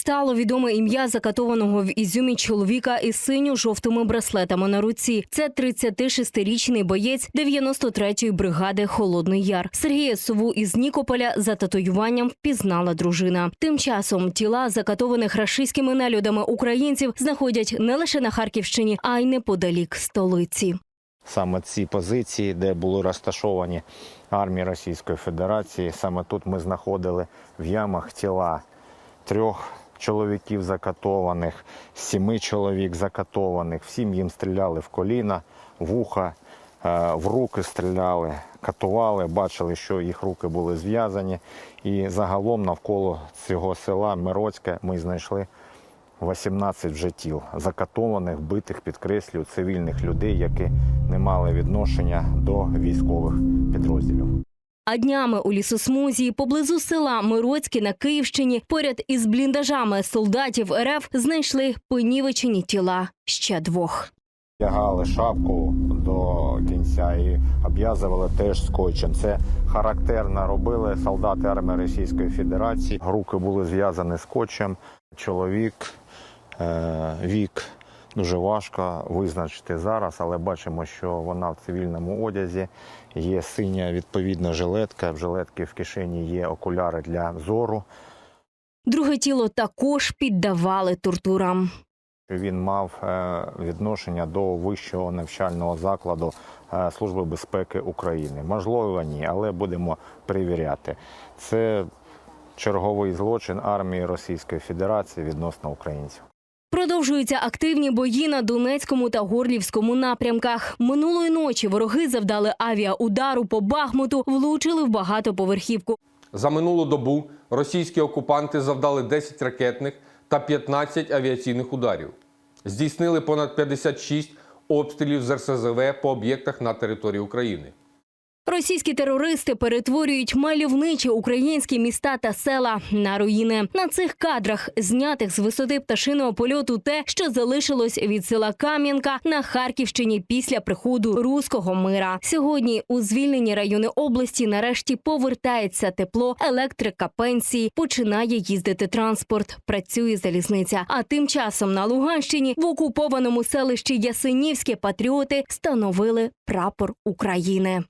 стало відоме ім'я закатованого в Ізюмі чоловіка із синьо-жовтими браслетами на руці. Це 36-річний боєць 93-ї бригади Холодний Яр. Сергія Сову із Нікополя за татуюванням впізнала дружина. Тим часом тіла закатованих рашистськими нелюдами українців знаходять не лише на Харківщині, а й неподалік столиці. Саме ці позиції, де були розташовані армії Російської Федерації, саме тут ми знаходили в ямах тіла трьох чоловіків закатованих, сіми чоловік закатованих. Всім їм стріляли в коліна, в уха, е, в руки стріляли, катували, бачили, що їх руки були зв'язані. І загалом навколо цього села Мироцьке ми знайшли 18 вже тіл закатованих, битих, підкреслюю, цивільних людей, які не мали відношення до військових підрозділів. А днями у лісосмузі поблизу села Мироцьке на Київщині поряд із бліндажами солдатів РФ знайшли понівечені тіла ще двох. Тягали шапку до кінця і обв'язували теж скотчем. Це характерно робили солдати армії Російської Федерації. Руки були зв'язані скотчем. Чоловік, е, вік дуже важко визначити зараз, але бачимо, що вона в цивільному одязі. Є синя відповідна жилетка. В жилетки в кишені є окуляри для зору. Друге тіло також піддавали тортурам. Він мав е, відношення до вищого навчального закладу е, Служби безпеки України. Можливо, ні, але будемо перевіряти. Це черговий злочин армії Російської Федерації відносно українців. Продовжуються активні бої на Донецькому та Горлівському напрямках. Минулої ночі вороги завдали авіаудару по Бахмуту, влучили в багатоповерхівку. За минулу добу російські окупанти завдали 10 ракетних та 15 авіаційних ударів. Здійснили понад 56 обстрілів з РСЗВ по об'єктах на території України. Російські терористи перетворюють мальовничі українські міста та села на руїни. На цих кадрах, знятих з висоти пташиного польоту, те, що залишилось від села Кам'янка на Харківщині після приходу руського мира. Сьогодні у звільнені райони області нарешті повертається тепло, електрика, пенсії, починає їздити транспорт, працює залізниця. А тим часом на Луганщині в окупованому селищі Ясенівське патріоти становили прапор України.